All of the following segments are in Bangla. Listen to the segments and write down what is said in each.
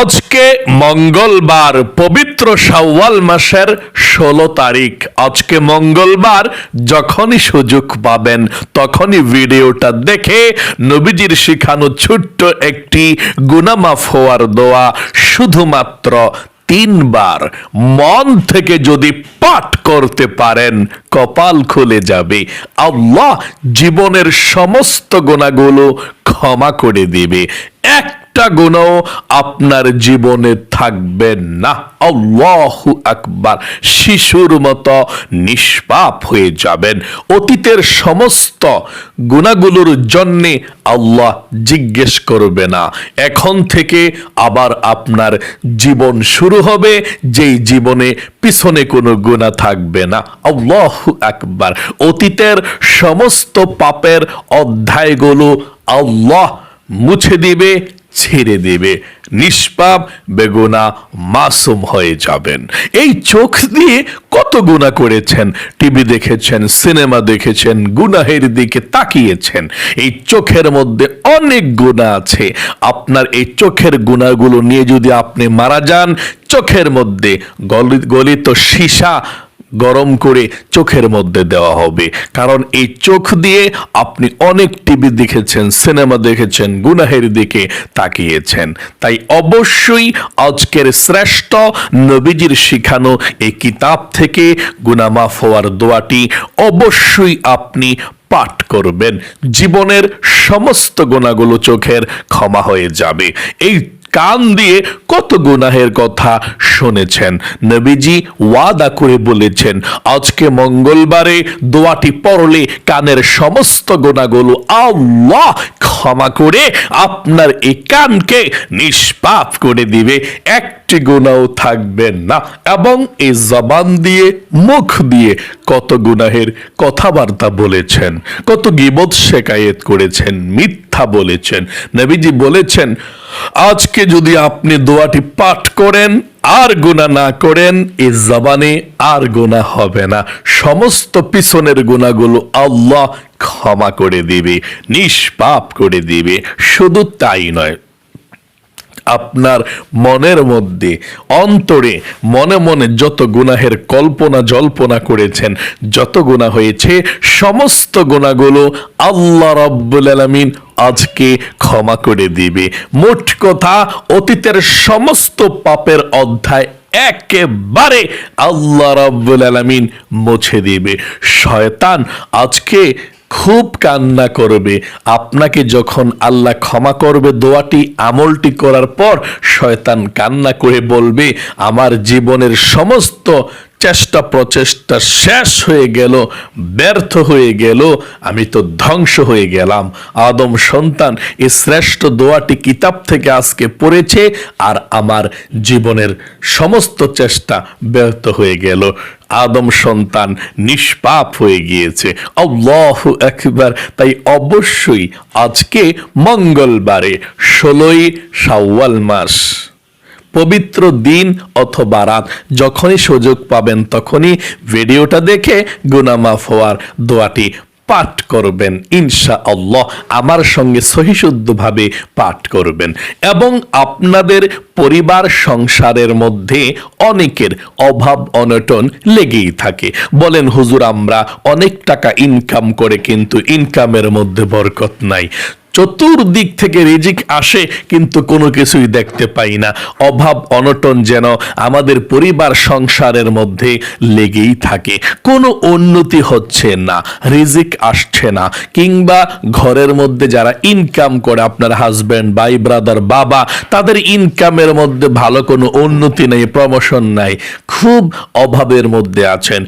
আজকে মঙ্গলবার, পবিত্র শাওয়াল মাসের ষোলো তারিখ। আজকে মঙ্গলবার, যখনই সুযোগ পাবেন, তখনই ভিডিওটা দেখে নবীজির শিখানো ছোট্ট একটি গুনামাফ হওয়ার দোয়া শুধুমাত্র তিনবার। মন থেকে যদি পাঠ করতে পারেন, কপাল খুলে যাবে। আল্লাহ জীবনের সমস্ত গোনাগুলো ক্ষমা করে দিবে। একটা গুণও আপনার জীবনে থাকবে না। আল্লাহু আকবার। শিশুর মতো নিষ্পাপ হয়ে যাবেন। অতীতের সমস্ত গুণাগুলোর জন্যে আল্লাহ জিজ্ঞেস করবে না। এখন থেকে আবার আপনার জীবন শুরু হবে। যেই জীবনে পিছনে কোনো গুণা থাকবে না। আল্লাহু আকবার। অতীতের সমস্ত পাপের অধ্যায়গুলো আল্লাহ মুছে দিবে। ছেড়ে দেবে। নিষ্পাপ বেগুনা মাসুম হয়ে যাবেন। এই চোখ দিয়ে কত গুণা করেছেন? টিভি দেখেছেন, সিনেমা দেখেছেন, গুনাহের দিকে তাকিয়েছেন। এই চোখের মধ্যে অনেক গুণা আছে। আপনার এই চোখের গুণাগুলো নিয়ে যদি আপনি মারা যান, চোখের মধ্যে গলিত সীসা গরম করে চোখের মধ্যে দেওয়া হবে। কারণ এই চোখ দিয়ে আপনি অনেক টিভি দেখেছেন, সিনেমা দেখেছেন, গুনাহের দিকে তাকিয়েছেন। তাই অবশ্যই আজকের শ্রেষ্ঠ নবীজির শিখানো এই কিতাব থেকে গুনামাফ হওয়ার দোয়াটি অবশ্যই আপনি পাঠ করবেন। জীবনের সমস্ত গুণাগুলো চোখের ক্ষমা হয়ে যাবে। এই কান দিয়ে কত গুনাহের কথা শুনেছেন। নবীজি ওয়াদা করে বলেছেন, আজকে মঙ্গলবারে দোয়াটি পড়লে কানের সমস্ত গুণাগুলো আল্লাহ ক্ষমা করে আপনার এই কানকে নিষ্পাপ করে দিবে। একটি গুণাও থাকবে না। এবং এই জবান দিয়ে, মুখ দিয়ে কত গুনাহের কথাবার্তা বলেছেন, কত গিবত শেকায়েত করেছেন, মিথ্যা বলেছেন। নবীজি বলেছেন আজকে যদি আপনি দোয়াটি পাঠ করেন, আর গোনা না করেন, এ জবানে আর গোনা হবে না। সমস্ত পিছনের গুণাগুলো আল্লাহ ক্ষমা করে দিবে, নিষ্পাপ করে দিবে। শুধু তাই নয় আপনার মনের মধ্যে, অন্তরে, মনে মনে যত গুনাহের কল্পনা জল্পনা করেছেন, যত গুণা হয়েছে, সমস্ত গুণাগুলো আল্লাহ রব্বুল আলমিন আজকে ক্ষমা করে দিবে। মোট কথা, অতীতের সমস্ত পাপের অধ্যায় একেবারে আল্লাহ রাব্বুল আলামিন মুছে দিবে। শয়তান আজকে খুব কান্না করবে। আপনাকে যখন আল্লাহ ক্ষমা করবে দোয়াটি, আমলটি করার পর শয়তান কান্না করে বলবে, আমার জীবনের সমস্ত চেষ্টা প্রচেষ্টা শেষ হয়ে গেল, ব্যর্থ হয়ে গেল, আমি তো ধ্বংস হয়ে গেলাম। আদম সন্তান, এই শ্রেষ্ঠ দোয়াটি কিতাব থেকে আজকে পড়েছে আর আমার জীবনের সমস্ত চেষ্টা ব্যর্থ হয়ে গেল। আদম সন্তান নিষ্পাপ হয়ে গিয়েছে। আল্লাহ একবার তাই অবশ্যই আজকে মঙ্গলবারে ষোলোই শাওয়াল মাস। পবিত্র দিন অথবা রাত। যখনই সুযোগ পাবেন তখনই ভিডিওটা দেখে গুনামাফ হওয়ার দোয়াটি পাঠ করবেন। ইনশা আল্লাহ আমার সঙ্গে সহিশুদ্ধভাবে পাঠ করবেন। এবং আপনাদের পরিবার সংসারের মধ্যে অনেকের অভাব অনটন লেগেই থাকে। বলেন, হুজুর, আমরা অনেক টাকা ইনকাম করে কিন্তু ইনকামের মধ্যে বরকত নাই। চতুর্দিক থেকে রিজিক আসে, কিন্তু কোনো কিছুই দেখতে পাই না। অভাব, অনটন যেন আমাদের পরিবার সংসারের মধ্যে লেগেই থাকে। কোনো উন্নতি হচ্ছে না, রিজিক আসছে না, কিংবা ঘরের মধ্যে যারা ইনকাম করে, আপনার হাজব্যান্ড ভাই ব্রাদার বাবা, তাদের ইনকামের মধ্যে ভালো কোনো উন্নতি নেই প্রমোশন নাই। খুব অভাবের মধ্যে আছেন,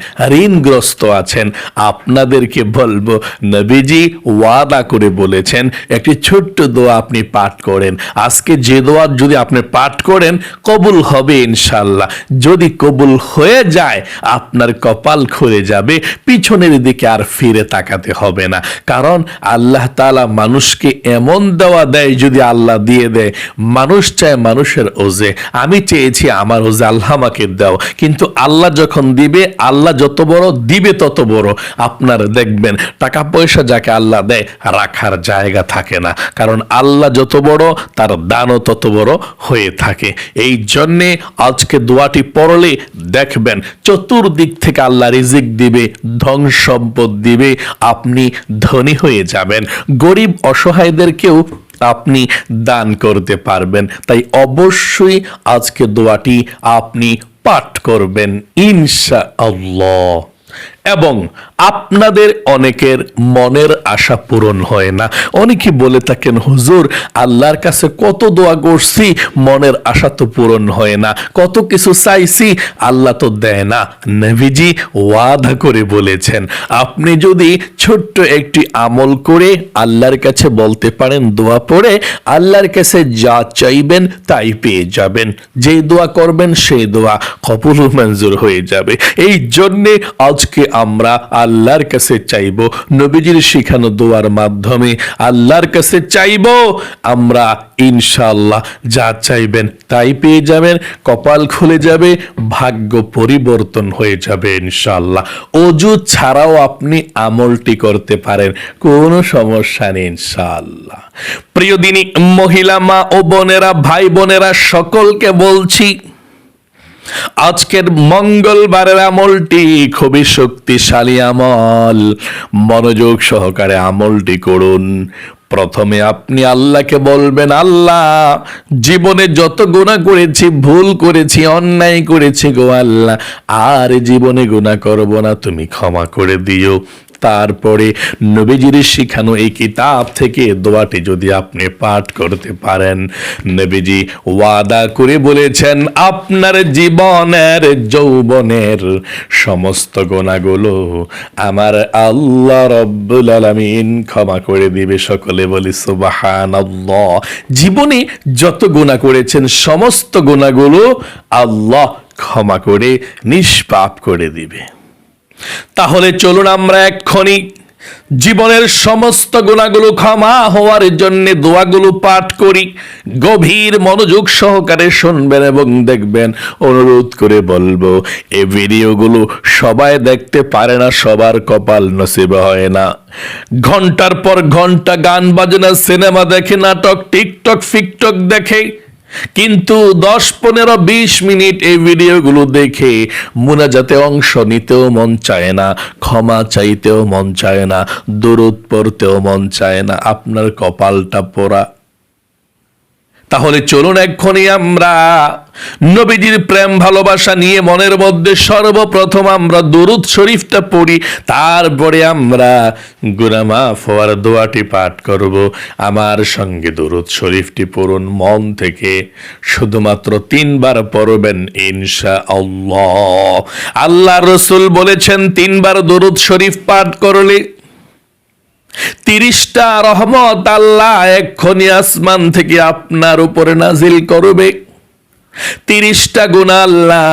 ঋণগ্রস্ত আছেন। আপনাদেরকে বলব, নবীজি ওয়াদা করে বলেছেন একটি ছোট্ট দোয়া আপনি পাঠ করেন। আজকে যে দোয়া যদি আপনি পাঠ করেন, কবুল হবে ইনশাল্লাহ যদি কবুল হয়ে যায়, আপনার কপাল খুলে যাবে, পিছনের দিকে আর ফিরে তাকাতে হবে না। কারণ আল্লাহ তালা মানুষকে এমন দেওয়া দেয় যদি আল্লাহ দিয়ে দেয়। মানুষ চায় মানুষের ওজে। আমি চেয়েছি আমার ওজে আল্লাহ আমাকে দাও। কিন্তু আল্লাহ যখন দিবে, আল্লাহ যত বড় দিবে তত বড়। আপনার দেখবেন, টাকা পয়সা যাকে আল্লাহ দেয়, রাখার জায়গা থাকে। থাকে না। কারণ আল্লাহ যত বড়, তার দানও তত বড় হয়ে থাকে। এই জন্যে আজকে দোয়াটি পড়লে দেখবেন, চতুর্দিক থেকে আল্লাহ রিজিক দিবে, ধন সম্পদ দিবে, আপনি ধনী হয়ে যাবেন। গরিব অসহায়দেরকেও আপনি দান করতে পারবেন। তাই অবশ্যই আজকে দোয়াটি আপনি পাঠ করবেন ইনশা আল্লাহ এবং আপনাদের অনেকের মনের আশা পূরণ হয় না। অনেকে বলে থাকেন, হুজুর, আল্লাহর কাছে কত দোয়া করছি, মনের আশা তো পূরণ হয় না। কত কিছু চাইছি, আল্লাহ তো দেয় না। নবীজি ওয়াদা করে বলেছেন, আপনি যদি ছোট্ট একটি আমল করে আল্লাহর কাছে বলতে পারেন, দোয়া পড়ে, আল্লাহর কাছে যা চাইবেন তাই পেয়ে যাবেন। যে দোয়া করবেন সেই দোয়া ও মঞ্জুর হয়ে যাবে। এই জন্যে আজকে আমরা আল্লাহর কাছে চাইব, নবীজির শিখানো দোয়ার মাধ্যমে আল্লাহর কাছে চাইব, আমরা ইনশাআল্লাহ যা চাইবেন তাই পেয়ে যাবেন, কপাল খুলে যাবে, ভাগ্য পরিবর্তন হয়ে যাবে ইনশাআল্লাহ। অজু ছাড়াও আপনি আমলটি করতে পারেন, কোনো সমস্যা নেই ইনশাআল্লাহ। প্রিয় দিনী মহিলা, মা ও বোনেরা, ভাই বোনেরা, সকলকে বলছি আজকের মঙ্গলবারের আমলটি খুবই শক্তিশালী আমল। মনোযোগ সহকারে আমলটি করুন। প্রথমে আপনি আল্লাহকে বলবেন, আল্লাহ, জীবনে যত গুণা করেছি, ভুল করেছি, অন্যায় করেছি গো আল্লাহ, আর জীবনে গুণা করব না, তুমি ক্ষমা করে দিও। তারপরে নবীজির শিখানো এই কিতাব থেকে দোয়াটি যদি আপনি পাঠ করতে পারেন, নবীজি ওয়াদা করে বলেছেন, আপনার জীবনের, যৌবনের সমস্ত গোনাগুলো আমার আল্লাহ রব্বুল আলামিন ক্ষমা করে দিবে সকলে বলি, সুবহানাল্লাহ। জীবনে যত গুণা করেছেন, সমস্ত গুণাগুলো আল্লাহ ক্ষমা করে, নিষ্পাপ করে দিবে। তাহলে চলুন আমরা এক্ষণি জীবনের সমস্ত গুণাগুলো ক্ষমা হওয়ার জন্য দোয়াগুলো পাঠ করি। গভীর মনোযোগ সহকারে শুনবেন এবং দেখবেন। অনুরোধ করে বলব এই ভিডিওগুলো সবাই দেখতে পারে না, সবার কপাল নসিব হয় না। ঘণ্টার পর ঘণ্টা গান বাজনা, সিনেমা দেখে, নাটক, টিকটক, ফিকটক দেখে কিন্তু দশ, পনেরো, বিশ মিনিট এই ভিডিওগুলো দেখে মুনাজাতে অংশ নিতেও মন চায় না, ক্ষমা চাইতেও মন চায় না দূরত পড়তেও মন চায় না, আপনার কপালটা পোড়া। তাহলে চলুন এক্ষুনি আমরা নবীজির প্রেম, ভালোবাসা নিয়ে মনের মধ্যে সর্বপ্রথম আমরা দুরুদ শরীফটা পড়ি। তারপরে আমরা গুনামা ফোয়ার দোয়াটি পাঠ করব। আমার সঙ্গে দুরুদ শরীফটি পড়ুন, মন থেকে শুধুমাত্র তিনবার পড়বেন ইনশা আল্লাহ আল্লাহ রসুল বলেছেন, তিনবার দুরুদ শরীফ পাঠ করলে তিরিশটা রহমত আল্লাহ এক্ষুনি আসমান থেকে আপনার উপরে নাজিল করবে। তিরিশটা গুণ আল্লাহ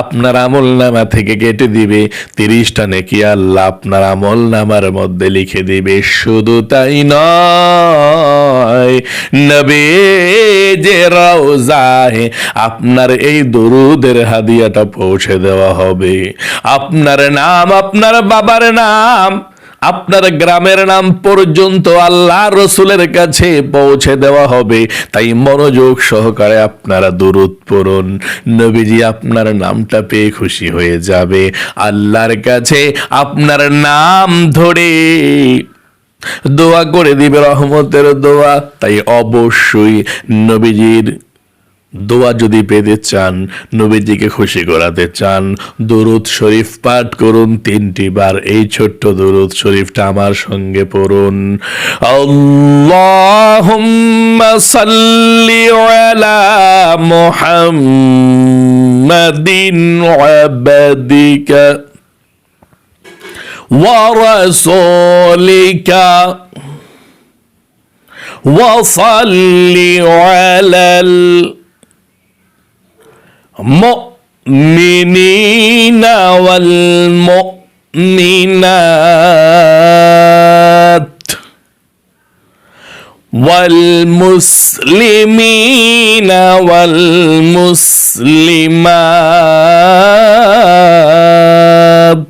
আপনার আমল নামা থেকে কেটে দিবে। তিরিশটা নেকি আল্লাহ আপনার আমল নামার মধ্যে লিখে দিবে। শুধু তাই নয় আপনার এই দরুদের হাদিয়াটা পৌঁছে দেওয়া হবে। আপনার নাম, আপনার বাবার নাম আপনার গ্রামের নাম পর্যন্ত আল্লাহ রসুলের কাছে পৌঁছে দেওয়া হবে। তাই মনোযোগ সহকারে আপনারা দূরত পড়ুন। নবীজি আপনার নামটা পেয়ে খুশি হয়ে যাবে। আল্লাহর কাছে আপনার নাম ধরে দোয়া করে দিবে, রহমতের দোয়া। তাই অবশ্যই নবীজির দোয়া যদি পেতে চান নবীজিকে খুশি করাতে চান দরুদ শরীফ পাঠ করুন তিনটি বার এই ছোট্ট দরুদ শরীফটা আমার সঙ্গে পড়ুন আল্লাহুম্মা সাল্লি আলা মুহাম্মাদিন আবাদিকা ورسولك وصل على المؤمنين والمؤمنات والمسلمين والمسلمات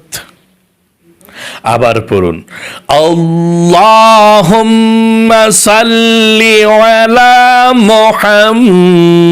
আবার পড়ুন আল্লাহুম্মা সাল্লি আলা মুহাম্মাদিন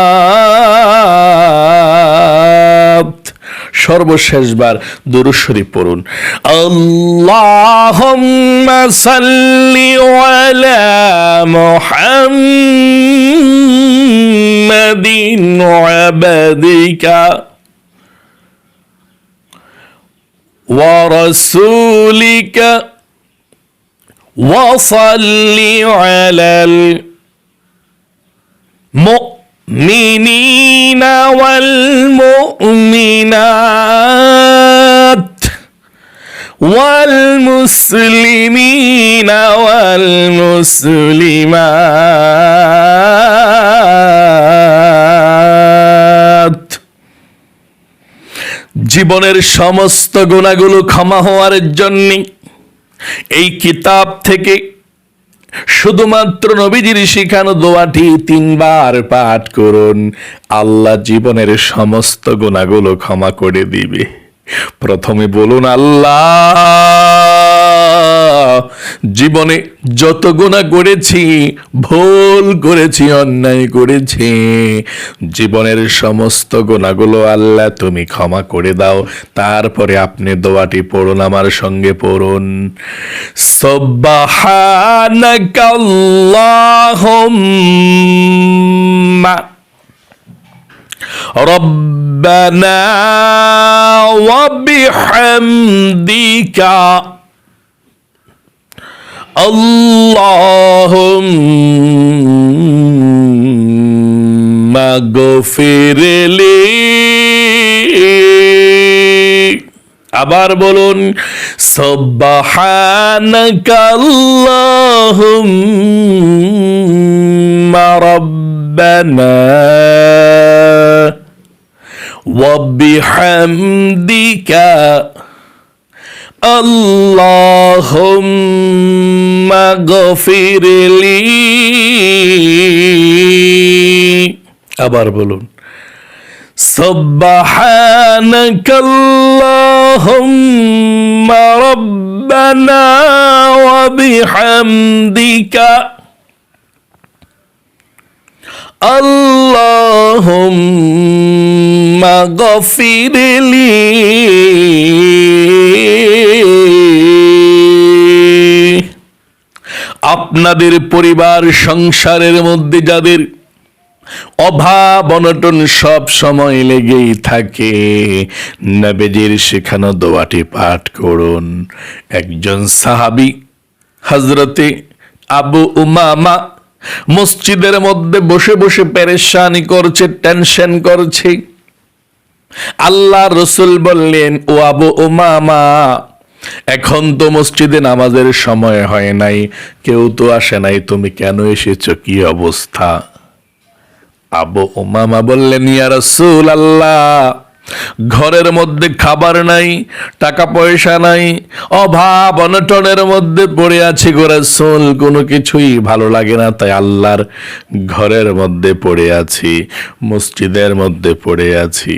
সর্বশেষবার দুরূদ শরীফ পড়ুন আল্লাহুম্মা সাল্লি আলা মুহাম্মাদিন আবাদিকা ورسولك وصل على المؤمنين والمؤمنات والمسلمين والمسلمات জীবনের সমস্ত গুণাগুলো ক্ষমা হওয়ার জন্যে এই কিতাব থেকে শুধুমাত্র নবীজির শিখানো দোয়াটি তিনবার পাঠ করুন। আল্লাহ জীবনের সমস্ত গুণাগুলো ক্ষমা করে দিবে। প্রথমে বলুন, আল্লাহ! জীবনে যত গুণা করেছি ভুল করেছি অন্যায় করেছি জীবনের সমস্ত গুণাগুলো আল্লাহ তুমি ক্ষমা করে দাও তারপরে আপনি দোয়াটি পড়ুন আমার সঙ্গে পড়ুন সব্বাহানাকাল্লাহুম্মা ربنا وبحمدك اللهم اغفر لي আবার বলুন সব্বাহানাকাল্লাহুম্মা রব্বানা وبحمدك اللهم اغفر لي আবার বলুন سبحانك اللهم ربنا وبحمدك اللهم اغفر لي আপনাদের পরিবার সংসারের মধ্যে যাদের অভাব অনটন সব সময় লেগেই থাকে, নবেজির শেখানো দোয়াটি পাঠ করুন। একজন সাহাবি হজরতে আবু উমামা মসজিদের মধ্যে বসে বসে পেরেশানি করছে, টেনশন করছে। আল্লাহ রসুল বললেন, ও আবু উমামা এখন তো মসজিদে নামাজের সময় হয় নাই, কেউ তো আসে নাই, তুমি কেন এসেছ? কি অবস্থা? আবু উমামা বললেন, ইয়া আল্লাহ ঘরের মধ্যে খাবার নাই টাকা পয়সা নাই, অভাব, অনটনের মধ্যে পড়ে আছি গো রাসূল, কোনো কিছুই ভালো লাগে না, তাই আল্লাহর ঘরের মধ্যে পড়ে আছি, মসজিদের মধ্যে পড়ে আছি।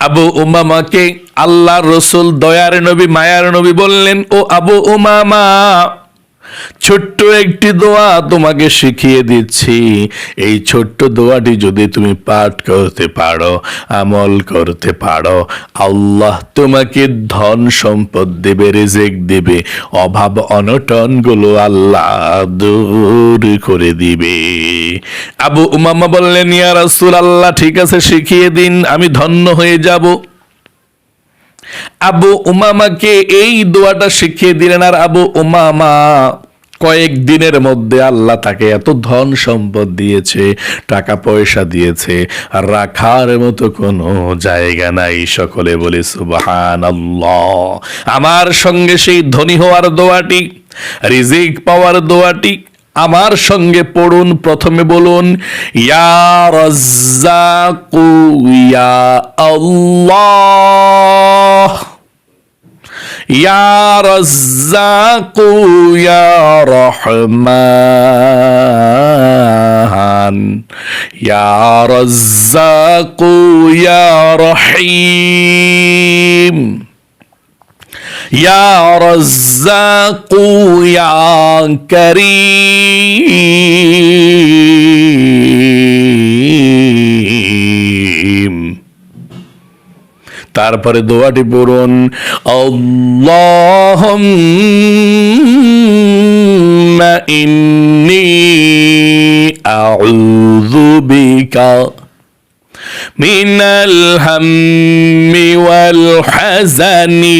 আবু উমামাকে আল্লাহ রসুল দয়ার নবী মায়ার নবী বললেন ও আবু উমামা ছোট্ট একটি দোয়া তোমাকে শিখিয়ে দিচ্ছি। এই ছোট্ট দোয়াটি যদি তুমি পাঠ করতে পারো, আমল করতে পারো, আল্লাহ তোমাকে ধন সম্পদ দেবে, রেজেক দেবে, অভাব অনটনগুলো আল্লাহ দূর করে দিবে। আবু উমামা বললেন, ইয়া রাসূল আল্লাহ ঠিক আছে, শিখিয়ে দিন, আমি ধন্য হয়ে যাব। আবু উমামাকে এই দোয়াটা শিখিয়ে দিলেন, আর আবু উমামা, কয়েক দিনের মধ্যে আল্লাহ তাকে এত ধন সম্পদ দিয়েছে, টাকা পয়সা দিয়েছে, আর রাখার মতো কোনো জায়গা নাই। সকলে বলে সুবাহান আমার সঙ্গে সেই ধনী হওয়ার দোয়াটি, রিজিক পাওয়ার দোয়াটি আমার সঙ্গে পড়ুন, প্রথমে বলুন, ইয়া রাজ্জাকু, ইয়া আল্লাহ। ইয়া রাজ্জাকু, ইয়া রহমান। ইয়া রাজ্জাকু, ইয়া রহিম। يا رزاق يا كريم তারপরে দোয়াটি পড়ুন আল্লাহুম্মা ইন্নী আউযু বিকা মিনাল হাম্মি ওয়াল হাজানি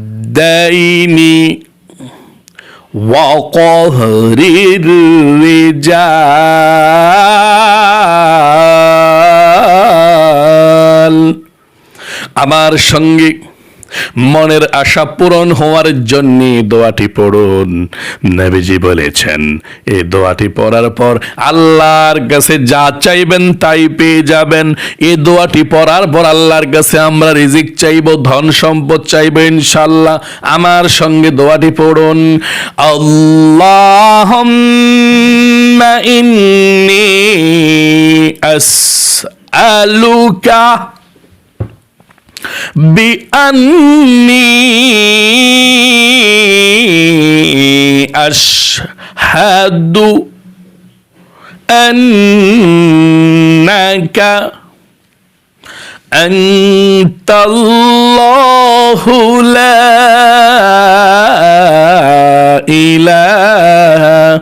وقهر الرجال আমার সঙ্গে মনের আশা পূরণ হওয়ার জন্য দোয়াটি পড়ুন। নবীজি বলেছেন এই দোয়াটি পড়ার পর আল্লাহর কাছে যা চাইবেন তাই পেয়ে যাবেন। এই দোয়াটি পড়ার পর আল্লাহর কাছে আমরা রিজিক চাইব, ধন সম্পদ চাইব ইনশাল্লাহ আমার সঙ্গে দোয়াটি পড়ুন আল্লাহ আসআলুকা بأني أشهد أنك أنت الله لا إله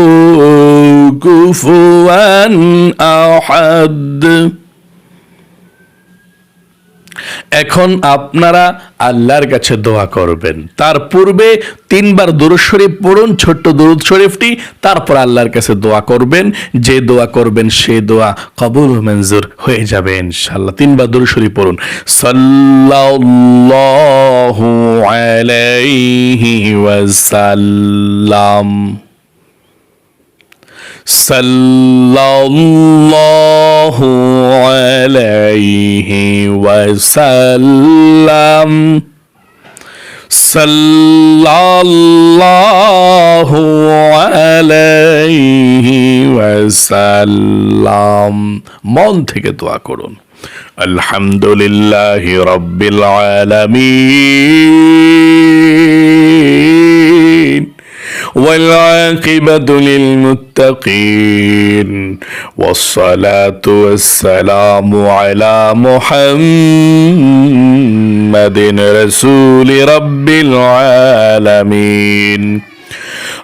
كفوا أحد এখন আপনারা আল্লাহর কাছে দোয়া করবেন তার পূর্বে তিনবার দুরুদ শরীফ পড়ুন ছোট্ট দুরুদ শরীফটি তারপর আল্লাহর কাছে দোয়া করবেন যে দোয়া করবেন সে দোয়া কবুল ও মঞ্জুর হয়ে যাবে ইনশাআল্লাহ তিনবার দুরুদ শরীফ পড়ুন সাল্লাল্লাহু আলাইহি ওয়াসাল্লাম صلى الله عليه وسلم صلى الله عليه وسلم মন থেকে দোয়া করুন আলহামদুলিল্লাহ রব্বিল আলামিন والعاقبة للمتقين والصلاة والسلام على محمد رسول رب العالمين.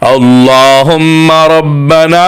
اللهم ربنا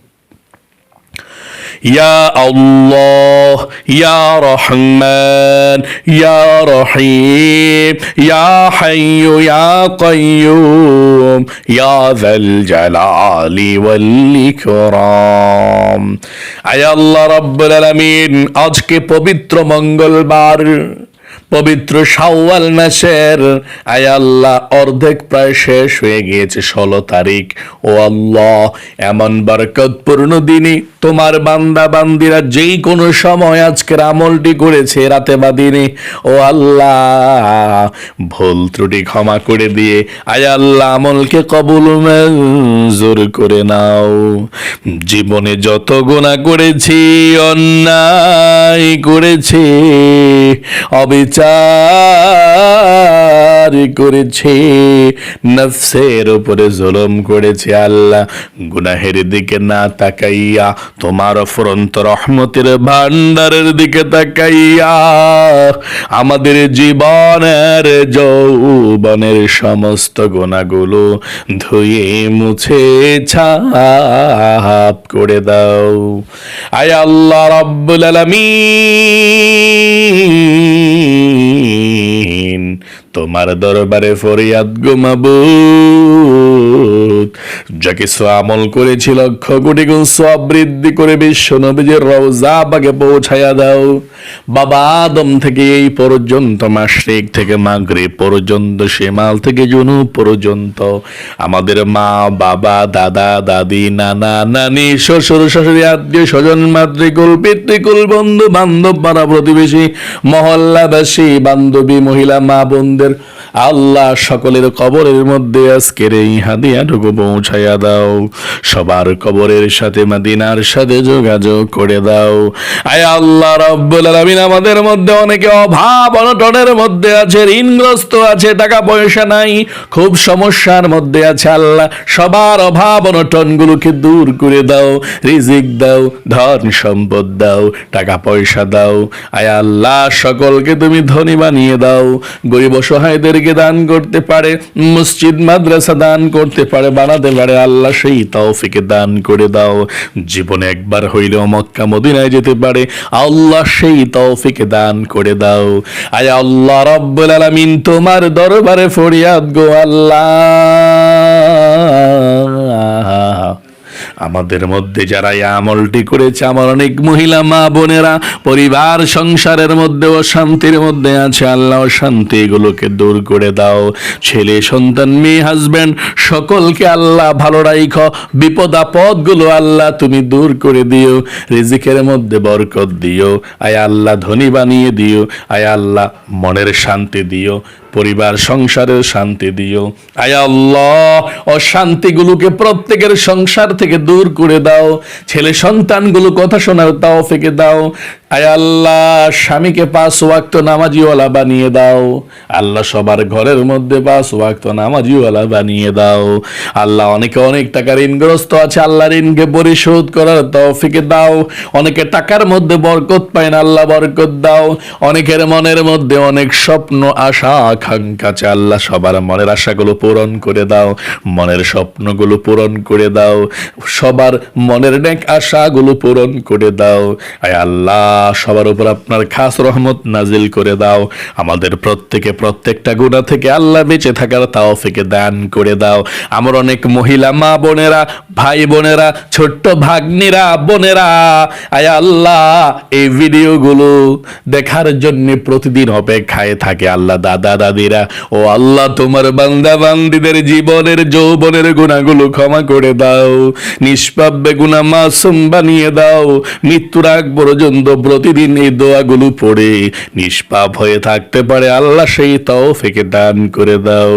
يا الله يا رحمن يا رحيم يا حي يا قيوم يا ذا الجلال والإكرام আয় আল্লাহ রব্বুল আলামিন আজকে পবিত্র মঙ্গলবার পবিত্র শাওয়াল মাসের। আয় আল্লাহ, অর্ধেক প্রায় শেষ হয়ে গিয়েছে ষোলো তারিখ। ও আল্লাহ, এমন বরকতপূর্ণ দিনে তোমার বান্দা বান্দিরা যেই কোনো সময় আজকের আমলটি করেছে রাতে বা দিনে। ও আল্লাহ, ভুল ত্রুটি ক্ষমা করে দিয়ে আয় আল্লাহ আমলকে কবুল মঞ্জুর করে নাও। জীবনে যত গুণা করেছি, অন্যায় করেছি, অবিচার করেছি, নফসের উপরে জুলুম করেছি আল্লাহ। গুনাহের দিকে না তাকাইয়া, তোমার অফরন্ত রহমতের ভান্ডারের দিকে তাকাইয়া, আমাদের জীবনের যৌবনের সমস্ত গুণাগুলো ধুয়ে মুছে ছাপ করে দাও। আয় আল্লাহ রব্বুল আলামিন। তোমার দরবারে ফরিয়াদ গুমাবুত যা কিছু আমল করেছি লক্ষ কোটি গুণ সব বৃদ্ধি করে বিশ্ব নবীজের রওজা বাগে পৌঁছায়া দাও। বাবা আদম থেকে এই পর্যন্ত মাসরিক থেকে মাগরে পর্যন্ত সেমাল থেকে জুনু পর্যন্ত আমাদের মা, বাবা, দাদা, দাদি, নানা, নানি, শ্বশুর, শাশুড়ি, আত্মীয় স্বজন, মাতৃকুল, পিতৃকুল, বন্ধু বান্ধব, পাড়া প্রতিবেশী, মহল্লাবাসী, বান্ধবী, মহিলা, মা, বোনদের, আল্লাহ সকলের কবরের মধ্যে আজকের এই হাদিয়াটুকু পৌঁছাইয়া দাও। সবার কবরের সাথে মাদিনার সাথে যোগাযোগ করে দাও। আয় আল্লাহ রব্বুল আলামিন, আমাদের মধ্যে অনেকে অভাব অনটনের মধ্যে আছে, ঋণগ্রস্ত আছে, টাকা পয়সা নাই, খুব সমস্যার মধ্যে আছে আল্লাহ। সবার অভাব অনটন গুলোকে দূর করে দাও, রিজিক দাও, ধন সম্পদ দাও, টাকা পয়সা দাও। আয় আল্লাহ, সকলকে তুমি ধনী বানিয়ে দাও। গরিব অসহায়দেরকে দান করতে পারে, মসজিদ, মাদ্রাসা দান করতে পারে, বানাতে পারে। আল্লাহ সেই তৌফিকে দান করে দাও। জীবনে একবার হইলেও মক্কা মদিনায় যেতে পারে। আল্লাহ সেই তৌফিকে দান করে দাও। আয় আল্লাহ রব্বুল আলামিন, তোমার দরবারে ফরিয়াদ গো আল্লাহ। আমাদের মধ্যে যারা এই আমলটি করেছে, আমার অনেক মহিলা মা বোনেরা, পরিবার, সংসারের মধ্যে, অশান্তির মধ্যে আছে। আল্লাহ অশান্তি এগুলোকে দূর করে দাও। ছেলে, সন্তান, মেয়ে হাজবেন্ড সকলকে আল্লাহ ভালো রাইখ। বিপদ আপদগুলো আল্লাহ তুমি দূর করে দিও। রিজিকের মধ্যে বরকত দিও। আয় আল্লাহ ধনী বানিয়ে দিও। আয় আল্লাহ মনের শান্তি দিও। পরিবার, সংসারের শান্তি দিও। আয় আল্লাহ অশান্তিগুলোকে প্রত্যেকের সংসার থেকে দূর করে দাও। ছেলে সন্তানগুলো কথা শোনার তাও ফেকে দাও। আয় আল্লাহ, স্বামীকে পাঁচ ওয়াক্ত নামাজিওয়ালা বানিয়ে দাও। আল্লাহ সবার ঘরের মধ্যে পাঁচ ওয়াক্ত নামাজিওয়ালা বানিয়ে দাও। আল্লাহ অনেকে অনেক টাকা ঋণগ্রস্ত আছে, আল্লাহ ঋণকে পরিশোধ করার তৌফিকে দাও। অনেকে টাকার মধ্যে বরকত পায় না, আল্লাহ বরকত দাও। অনেকের মনের মধ্যে অনেক স্বপ্ন, আশা, আকাঙ্ক্ষা আছে, আল্লাহ সবার মনের আশাগুলো পূরণ করে দাও। মনের স্বপ্নগুলো পূরণ করে দাও। সবার মনের নেক আশাগুলো পূরণ করে দাও। আয় আল্লাহ সবার উপর আপনার খাস রহমত নাজিল করে দাও। আমাদের প্রত্যেকে প্রত্যেকটা গুণা থেকে আল্লাহ বেঁচে থাকার তাওফিকে দান করে দাও। আমার অনেক মহিলা মা বোনেরা, ভাই বোনেরা, ছোট্ট ভাগ্নিরা, বোনেরা, আয় আল্লাহ, এই ভিডিওগুলো দেখার জন্য প্রতিদিন অপেক্ষায় থাকে আল্লাহ দাদা দাদিরা। ও আল্লাহ, তোমার বান্দা বান্দিদের জীবনের, যৌবনের গুণাগুলো ক্ষমা করে দাও। নিষ্পাপ বেগুনা মাসুম বানিয়ে দাও। মৃত্যুর আগ পর্যন্ত প্রতিদিন এই দোয়াগুলো পড়ে, নিষ্পাপ হয়ে থাকতে পারে আল্লাহ, সেই তৌফিকে দান করে দাও।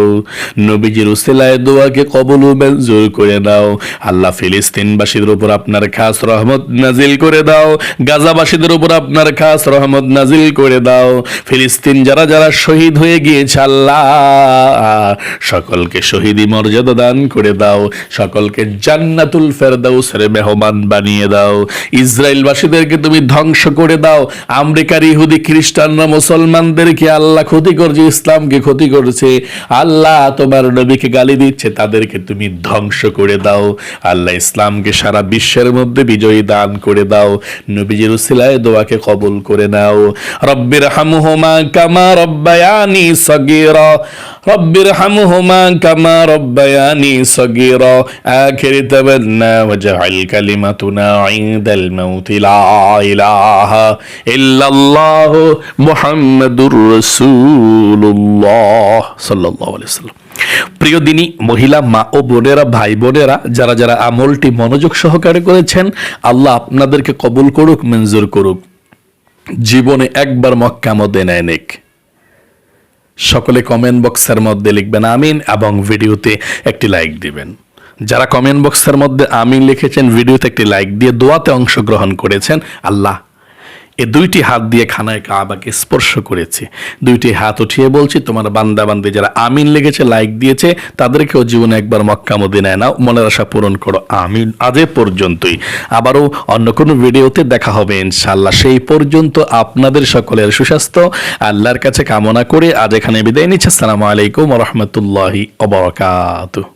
নবীজির উসিলায় দোয়াকে কবল মঞ্জুর করে দাও আল্লাহ ফিলিস্তিনবাসীদের উপর আপনার খাস রহমত নাজিল করে দাও। গাজাবাসীদের উপর আপনার খাস রহমত নাজিল করে দাও। ফিলিস্তিন যারা যারা শহীদ হয়ে গিয়েছে, আল্লাহ সকলকে শহীদি মর্যাদা দান করে দাও। সকলকে জান্নাতুল ফেরদাউসের মেহমান বানিয়ে দাও। ইসরায়েলবাসীদেরকে তুমি ধ্বংস করে দাও। আমেরিকার ইহুদি খ্রিস্টানরা মুসলমানদেরকে আল্লাহ ক্ষতি করছে, ইসলামকে ক্ষতি করছে। আল্লাহ তোমার নবীকে গালি দিচ্ছে, তাদেরকে তুমি ধ্বংস করে দাও। আল্লাহ ইসলামকে সারা বিশ্বের মধ্যে বিজয়ী দান করে দাও। নবীজির উসিলায় দোয়াকে কবুল করে নাও। রব্বির হামুহুমা কামা রব্বায়ানি সগীরা। রব্বির হামুহুমা কামা রব্বায়ানি সগীরা। আখির তাবান্না ওয়াজআল কালিমাতুনা ইনদাল মাউতি লা ইলাহা প্রিয় দিনী, মহিলা, মা ও বোনেরা, ভাই বোনেরা, যারা যারা আমলটি মনোযোগ সহকারে করেছেন, আল্লাহ আপনাদেরকে কবুল করুক, মঞ্জুর করুক। জীবনে একবার মক্কা মদিনায় নেক। সকলে কমেন্ট বক্সের মধ্যে লিখবেন আমিন এবং ভিডিওতে একটি লাইক দিবেন। যারা কমেন্ট বক্সের মধ্যে আমিন লিখেছেন, ভিডিওতে একটি লাইক দিয়ে দোয়াতে অংশগ্রহণ করেছেন, আল্লাহ এ দুইটি হাত দিয়ে খানায় কাবাকে স্পর্শ করেছে। দুইটি হাত উঠিয়ে বলছি, তোমার বান্দা বান্দি যারা আমিন লেগেছে, লাইক দিয়েছে, তাদেরকেও জীবনে একবার মক্কা মদিনায় নাও। মনের আশা পূরণ করো। আমিন আজ পর্যন্তই। আবারও অন্য কোনো ভিডিওতে দেখা হবে ইনশাল্লাহ সেই পর্যন্ত আপনাদের সকলের সুস্বাস্থ্য। আল্লাহর কাছে কামনা করে আজ এখানে বিদায় নিচ্ছে। আসসালামু আলাইকুম রহমতুল্লাহি অবরকাত